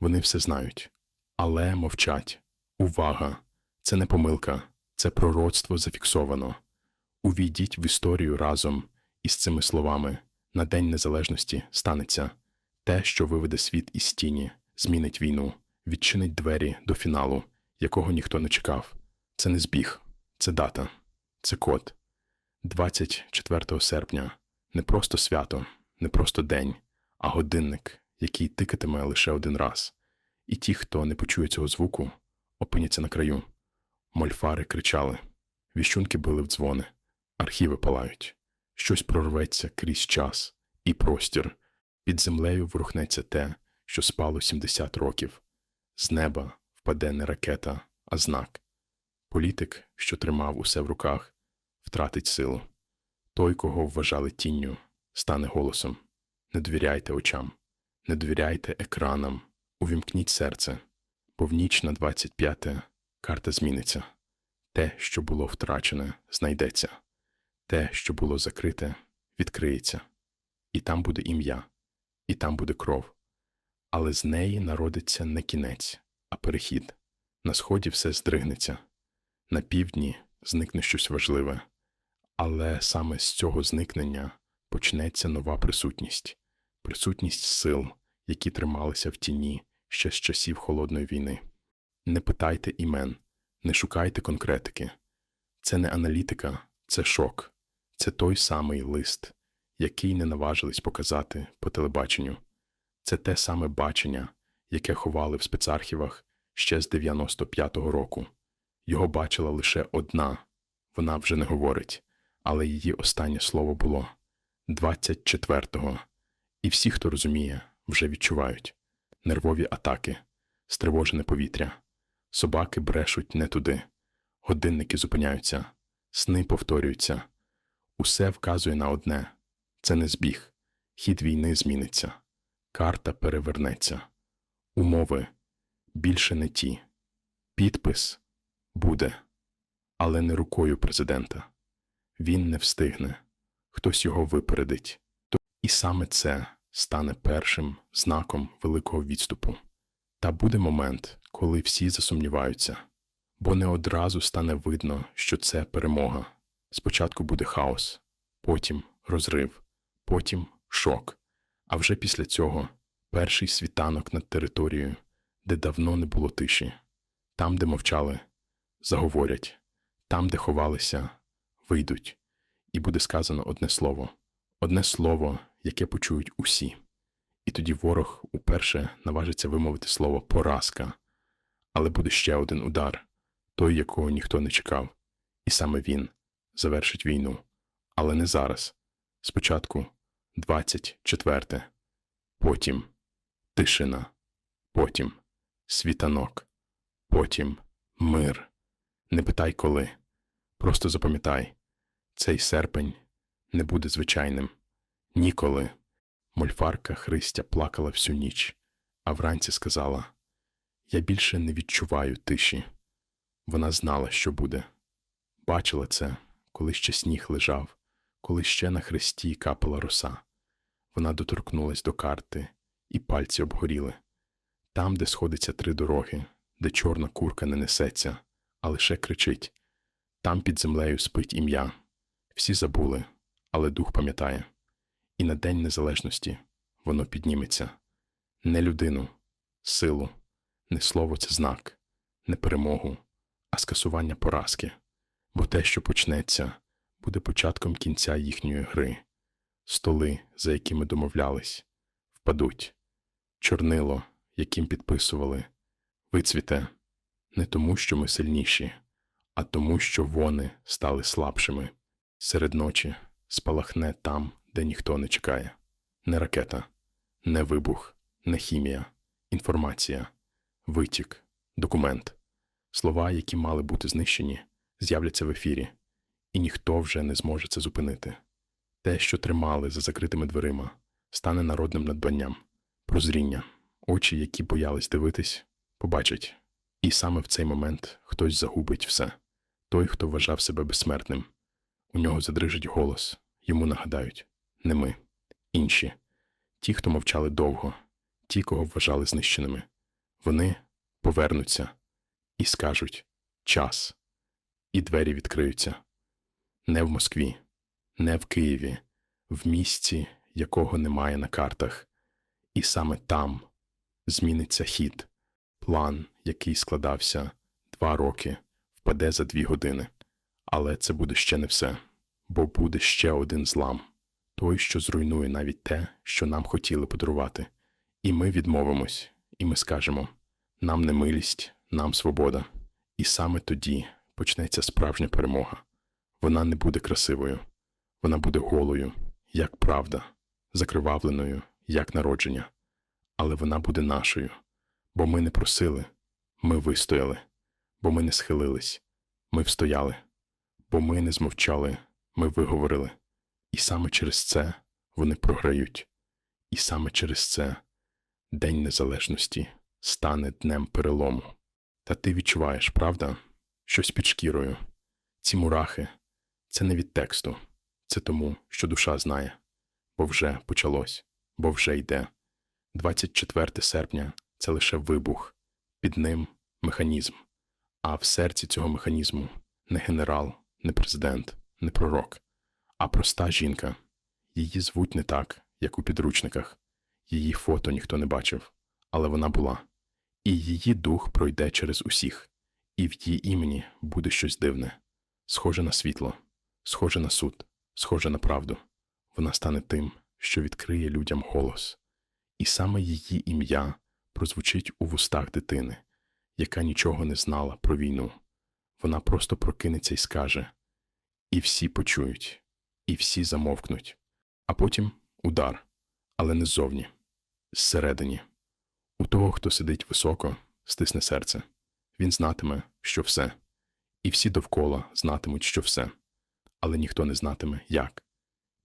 Вони все знають, але мовчать. Увага! Це не помилка, це пророцтво зафіксовано. Увійдіть в історію разом із цими словами. На День Незалежності станеться те, що виведе світ із тіні, змінить війну, відчинить двері до фіналу, якого ніхто не чекав. Це не збіг, це дата, це код. 24 серпня не просто свято, не просто день, а годинник, який тикатиме лише один раз. І ті, хто не почує цього звуку, опиняться на краю. Мольфари кричали, віщунки били в дзвони, архіви палають, щось прорветься крізь час і простір. Під землею ворухнеться те, що спало 70 років. З неба впаде не ракета, а знак. Політик, що тримав усе в руках, втратить силу. Той, кого вважали тінню, стане голосом. Не довіряйте очам, не довіряйте екранам, увімкніть серце, бо в ніч на 25 карта зміниться. Те, що було втрачене, знайдеться, те, що було закрите, відкриється. І там буде ім'я, і там буде кров. Але з неї народиться не кінець, а перехід. На сході все здригнеться, на півдні зникне щось важливе. Але саме з цього зникнення почнеться нова присутність, присутність сил, які трималися в тіні ще з часів холодної війни. Не питайте імен, не шукайте конкретики. Це не аналітика, це шок, це той самий лист, який не наважились показати по телебаченню. Це те саме бачення, яке ховали в спецархівах ще з 95-го року. Його бачила лише одна, вона вже не говорить, але її останнє слово було 24-го. І всі, хто розуміє, вже відчувають. Нервові атаки, стривожене повітря, собаки брешуть не туди, годинники зупиняються, сни повторюються. Усе вказує на одне. Це не збіг, хід війни зміниться, карта перевернеться, умови. Більше не ті, підпис буде, але не рукою президента. Він не встигне, хтось його випередить. І саме це стане першим знаком великого відступу. Та буде момент, коли всі засумніваються, бо не одразу стане видно, що це перемога. Спочатку буде хаос, потім розрив, потім шок. А вже після цього перший світанок над територією, де давно не було тиші, там, де мовчали, заговорять, там, де ховалися, вийдуть, і буде сказано одне слово, одне слово, яке почують усі. І тоді ворог уперше наважиться вимовити слово поразка, але буде ще один удар, той, якого ніхто не чекав, і саме він завершить війну. Але не зараз. Спочатку 24, потім тишина, потім світанок, потім мир. Не питай коли, просто запам'ятай, цей серпень не буде звичайним. Ніколи. Мольфарка Христя плакала всю ніч, а вранці сказала: Я більше не відчуваю тиші. Вона знала, що буде. Бачила це, коли ще сніг лежав, коли ще на хресті капала роса. Вона доторкнулась до карти, і пальці обгоріли. Там, де сходиться три дороги, де чорна курка не несеться, а лише кричить. Там під землею спить ім'я. Всі забули, але дух пам'ятає. І на День Незалежності воно підніметься. Не людину, силу, не слово це знак, не перемогу, а скасування поразки. Бо те, що почнеться, буде початком кінця їхньої гри. Столи, за якими домовлялись, впадуть. Чорнило, яким підписували, вицвіте не тому, що ми сильніші, а тому, що вони стали слабшими. Серед ночі спалахне там, де ніхто не чекає. Не ракета, не вибух, не хімія, інформація, витік, документ. Слова, які мали бути знищені, з'являться в ефірі, і ніхто вже не зможе це зупинити. Те, що тримали за закритими дверима, стане народним надбанням, прозріння, очі, які боялись дивитись, побачать. І саме в цей момент хтось загубить все. Той, хто вважав себе безсмертним. У нього задрижить голос, йому нагадають не ми, інші, ті, хто мовчали довго, ті, кого вважали знищеними. Вони повернуться і скажуть час, і двері відкриються. Не в Москві, не в Києві, в місці, якого немає на картах. І саме там зміниться хід. План, який складався два роки, впаде за дві години. Але це буде ще не все, бо буде ще один злам той, що зруйнує навіть те, що нам хотіли подарувати. І ми відмовимось, і ми скажемо нам не милість, нам свобода. І саме тоді почнеться справжня перемога. Вона не буде красивою, вона буде голою, як правда, закривавленою, як народження. Але вона буде нашою, бо ми не просили, ми вистояли, бо ми не схилились, ми встояли, бо ми не змовчали, ми виговорили. І саме через це вони програють. І саме через це День Незалежності стане днем перелому. Та ти відчуваєш, правда, щось під шкірою. Ці мурахи це не від тексту, це тому, що душа знає, бо вже почалось, бо вже йде. 24 серпня це лише вибух, під ним механізм, а в серці цього механізму не генерал, не президент, не пророк, а проста жінка. Її звуть не так, як у підручниках. Її фото ніхто не бачив, але вона була. І її дух пройде через усіх, і в її імені буде щось дивне, схоже на світло, схоже на суд, схоже на правду. Вона стане тим, що відкриє людям голос. І саме її ім'я прозвучить у вустах дитини, яка нічого не знала про війну. Вона просто прокинеться і скаже, і всі почують, і всі замовкнуть. А потім удар, але не ззовні, зсередині. У того, хто сидить високо, стисне серце. Він знатиме, що все, і всі довкола знатимуть, що все, але ніхто не знатиме, як.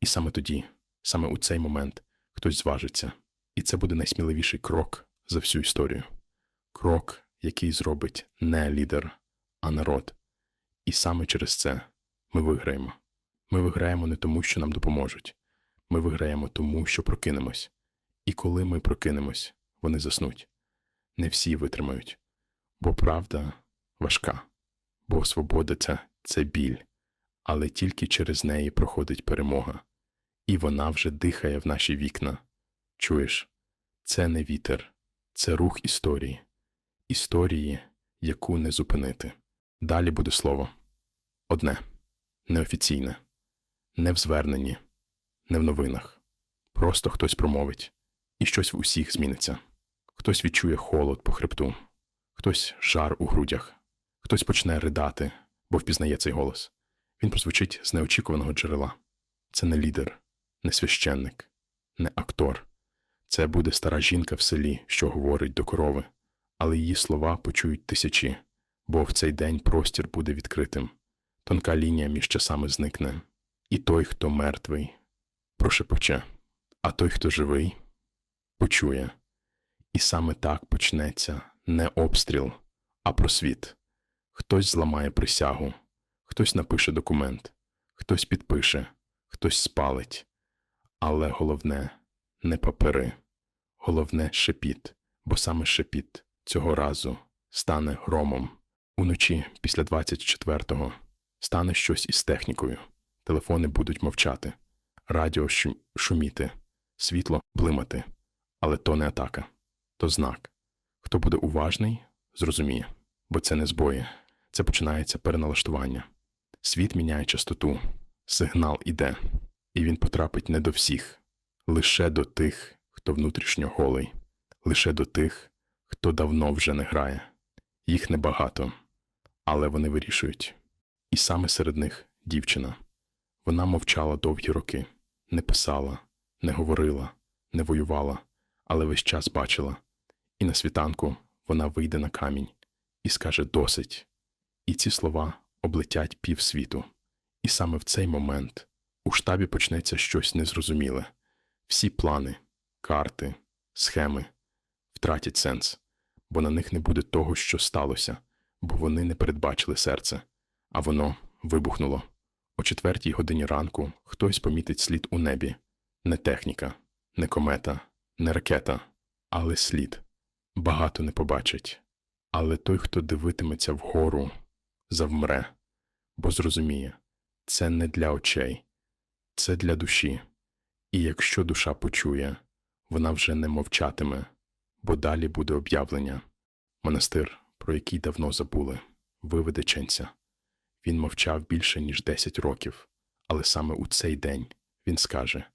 І саме тоді, саме у цей момент, хтось зважиться, і це буде найсміливіший крок за всю історію. Крок, який зробить не лідер, а народ. І саме через це ми виграємо. Ми виграємо не тому, що нам допоможуть. Ми виграємо тому, що прокинемось. І коли ми прокинемось, вони заснуть. Не всі витримають. Бо правда важка, бо свобода це, це біль, але тільки через неї проходить перемога. І вона вже дихає в наші вікна. Чуєш, це не вітер, це рух історії, історії, яку не зупинити. Далі буде слово одне, неофіційне, не в зверненні, не в новинах. Просто хтось промовить, і щось в усіх зміниться. Хтось відчує холод по хребту, хтось жар у грудях, хтось почне ридати, бо впізнає цей голос. Він прозвучить з неочікуваного джерела. Це не лідер, не священник, не актор. Це буде стара жінка в селі, що говорить до корови, але її слова почують тисячі, бо в цей день простір буде відкритим. Тонка лінія між часами зникне, і той, хто мертвий, прошепоче, а той, хто живий, почує. І саме так почнеться не обстріл, а просвіт. Хтось зламає присягу, хтось напише документ, хтось підпише, хтось спалить. Але головне не папери, головне шепіт, бо саме шепіт цього разу стане громом. Уночі, після 24-го, стане щось із технікою. Телефони будуть мовчати, радіо шум- шуміти, світло блимати. Але то не атака, то знак. Хто буде уважний, зрозуміє, бо це не збої, це починається переналаштування. Світ міняє частоту, сигнал іде, і він потрапить не до всіх, лише до тих, хто внутрішньо голий, лише до тих, хто давно вже не грає. Їх небагато, але вони вирішують. І саме серед них дівчина. Вона мовчала довгі роки, не писала, не говорила, не воювала, але весь час бачила. І на світанку вона вийде на камінь і скаже досить. І ці слова облетять півсвіту. І саме в цей момент у штабі почнеться щось незрозуміле. Всі плани, карти, схеми втратять сенс, бо на них не буде того, що сталося, бо вони не передбачили серце, а воно вибухнуло. О четвертій годині ранку хтось помітить слід у небі не техніка, не комета, не ракета, але слід. багато не побачить, але той, хто дивитиметься вгору, завмре, бо зрозуміє, це не для очей, це для душі. І якщо душа почує, вона вже не мовчатиме, бо далі буде об'явлення. Монастир, про який давно забули, виведе ченця. Він мовчав більше, ніж 10 років, але саме у цей день він скаже,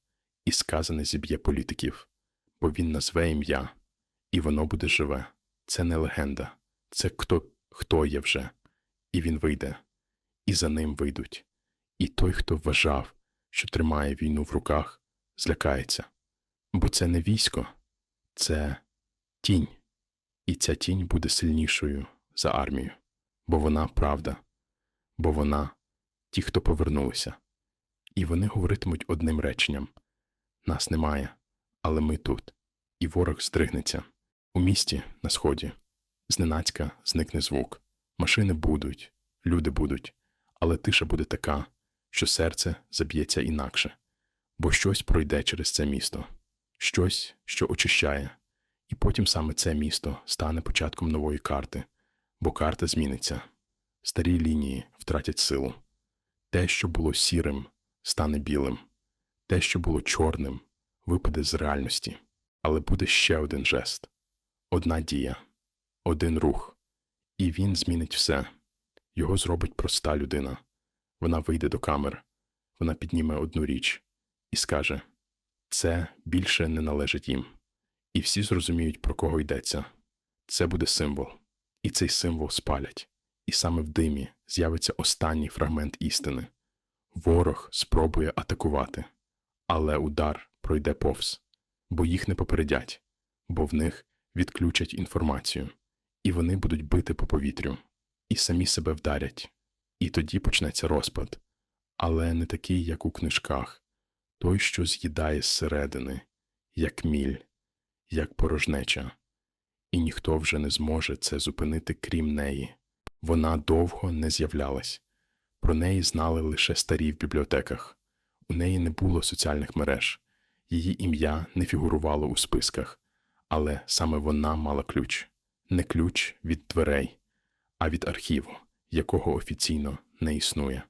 і сказане зіб'є політиків, бо він назве ім'я, і воно буде живе. Це не легенда, це хто, хто є вже, і він вийде, і за ним вийдуть. І той, хто вважав, що тримає війну в руках, злякається. Бо це не військо, це тінь, і ця тінь буде сильнішою за армію, бо вона правда, бо вона ті, хто повернулися. І вони говоритимуть одним реченням нас немає, але ми тут, і ворог здригнеться. У місті, на сході, зненацька зникне звук. Машини будуть, люди будуть, але тиша буде така, що серце заб'ється інакше, бо щось пройде через це місто, щось, що очищає, і потім саме це місто стане початком нової карти, бо карта зміниться. Старі лінії втратять силу. Те, що було сірим, стане білим, те, що було чорним, випаде з реальності, але буде ще один жест, одна дія, один рух, і він змінить все. Його зробить проста людина. Вона вийде до камер, вона підніме одну річ і скаже: Це більше не належить їм. І всі зрозуміють, про кого йдеться. Це буде символ, і цей символ спалять. І саме в димі з'явиться останній фрагмент істини. Ворог спробує атакувати, але удар пройде повз, бо їх не попередять, бо в них відключать інформацію, і вони будуть бити по повітрю, і самі себе вдарять. І тоді почнеться розпад, але не такий, як у книжках, той, що з'їдає зсередини, як міль, як порожнеча, і ніхто вже не зможе це зупинити, крім неї. Вона довго не з'являлась. Про неї знали лише старі в бібліотеках. У неї не було соціальних мереж, її ім'я не фігурувало у списках, але саме вона мала ключ не ключ від дверей, а від архіву, якого офіційно не існує.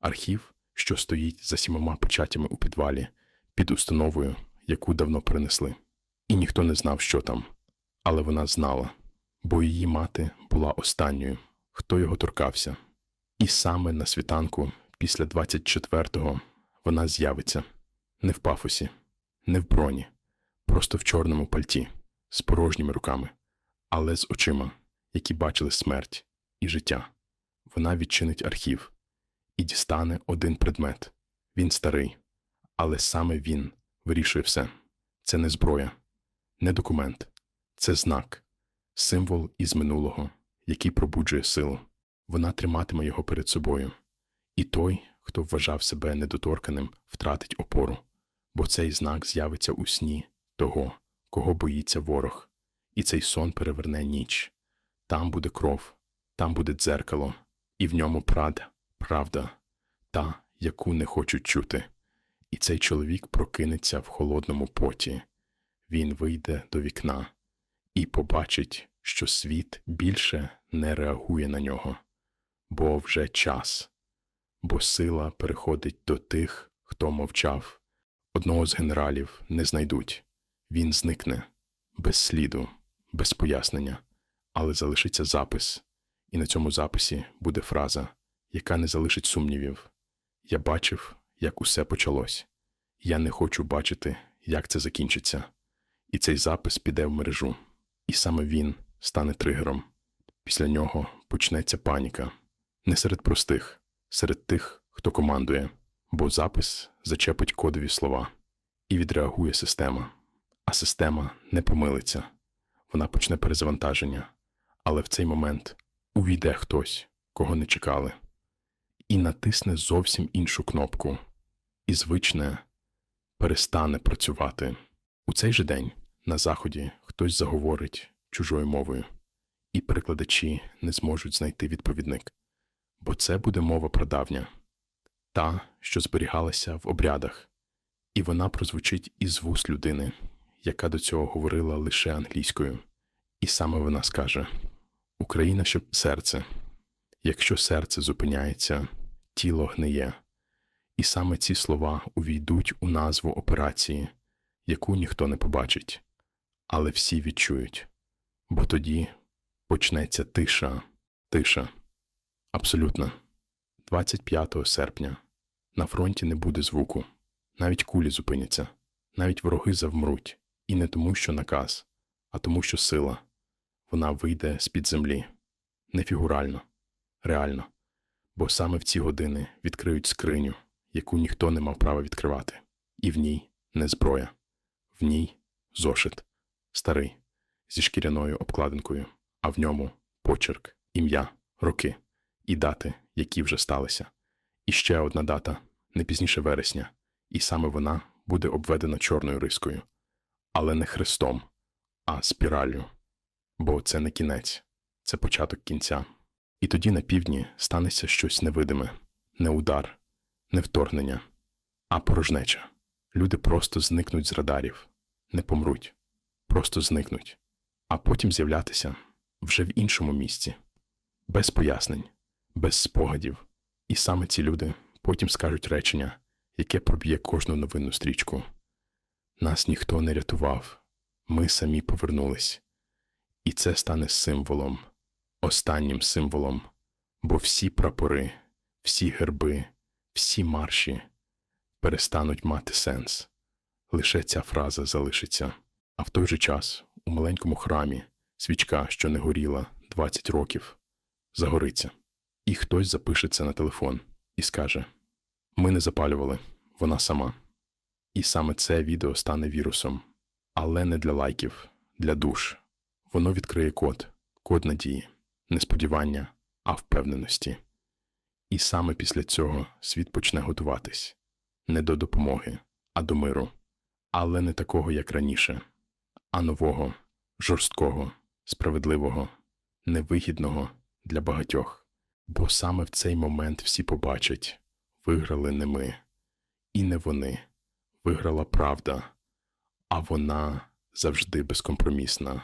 Архів, що стоїть за сімома печатями у підвалі, під установою, яку давно принесли. І ніхто не знав, що там. Але вона знала, бо її мати була останньою, хто його торкався. І саме на світанку, після 24-го, вона з'явиться не в пафосі, не в броні, просто в чорному пальті, з порожніми руками, але з очима, які бачили смерть і життя. Вона відчинить архів і дістане один предмет. Він старий, але саме він вирішує все. Це не зброя, не документ, це знак, символ із минулого, який пробуджує силу. Вона триматиме його перед собою. І той, хто вважав себе недоторканим, втратить опору, бо цей знак з'явиться у сні того, кого боїться ворог, і цей сон переверне ніч. Там буде кров, там буде дзеркало, і в ньому правда, правда, та, яку не хочуть чути. І цей чоловік прокинеться в холодному поті. Він вийде до вікна і побачить, що світ більше не реагує на нього, бо вже час, бо сила переходить до тих, хто мовчав. Одного з генералів не знайдуть. Він зникне без сліду, без пояснення, але залишиться запис, і на цьому записі буде фраза, яка не залишить сумнівів. Я бачив, як усе почалось. Я не хочу бачити, як це закінчиться. І цей запис піде в мережу. І саме він стане тригером. Після нього почнеться паніка. Не серед простих, серед тих, хто командує, бо запис зачепить кодові слова і відреагує система. А система не помилиться. Вона почне перезавантаження. Але в цей момент увійде хтось, кого не чекали, і натисне зовсім іншу кнопку, і звичне перестане працювати. У цей же день на заході хтось заговорить чужою мовою, і перекладачі не зможуть знайти відповідник, бо це буде мова прадавня, та, що зберігалася в обрядах, і вона прозвучить із вуст людини, яка до цього говорила лише англійською, І саме вона скаже: Україна, щоб серце. Якщо серце зупиняється, тіло гниє. І саме ці слова увійдуть у назву операції, яку ніхто не побачить, але всі відчують. Бо тоді почнеться тиша, тиша. Абсолютно. 25 серпня. На фронті не буде звуку, навіть кулі зупиняться, навіть вороги завмруть, і не тому, що наказ, а тому, що сила. Вона вийде з-під землі, не фігурально, реально, бо саме в ці години відкриють скриню, яку ніхто не мав права відкривати, і в ній не зброя, в ній зошит, старий, зі шкіряною обкладинкою, а в ньому почерк, ім'я, роки і дати, які вже сталися. І ще одна дата не пізніше вересня, і саме вона буде обведена чорною рискою, але не хрестом, а спіраллю. Бо це не кінець, це початок кінця. І тоді на півдні станеться щось невидиме, не удар, не вторгнення, а порожнеча. Люди просто зникнуть з радарів, не помруть, просто зникнуть, а потім з'являтися вже в іншому місці, без пояснень, без спогадів. І саме ці люди потім скажуть речення, яке проб'є кожну новинну стрічку. Нас ніхто не рятував, ми самі повернулись. І це стане символом, останнім символом, бо всі прапори, всі герби, всі марші перестануть мати сенс. Лише ця фраза залишиться. А в той же час у маленькому храмі свічка, що не горіла 20 років, загориться. І хтось запише це на телефон і скаже: Ми не запалювали, вона сама. І саме це відео стане вірусом, але не для лайків, для душ. Воно відкриє код, код надії, не сподівання, а впевненості. І саме після цього світ почне готуватись не до допомоги, а до миру, але не такого, як раніше, а нового, жорсткого, справедливого, невигідного для багатьох. Бо саме в цей момент всі побачать виграли не ми, і не вони, виграла правда, а вона завжди безкомпромісна.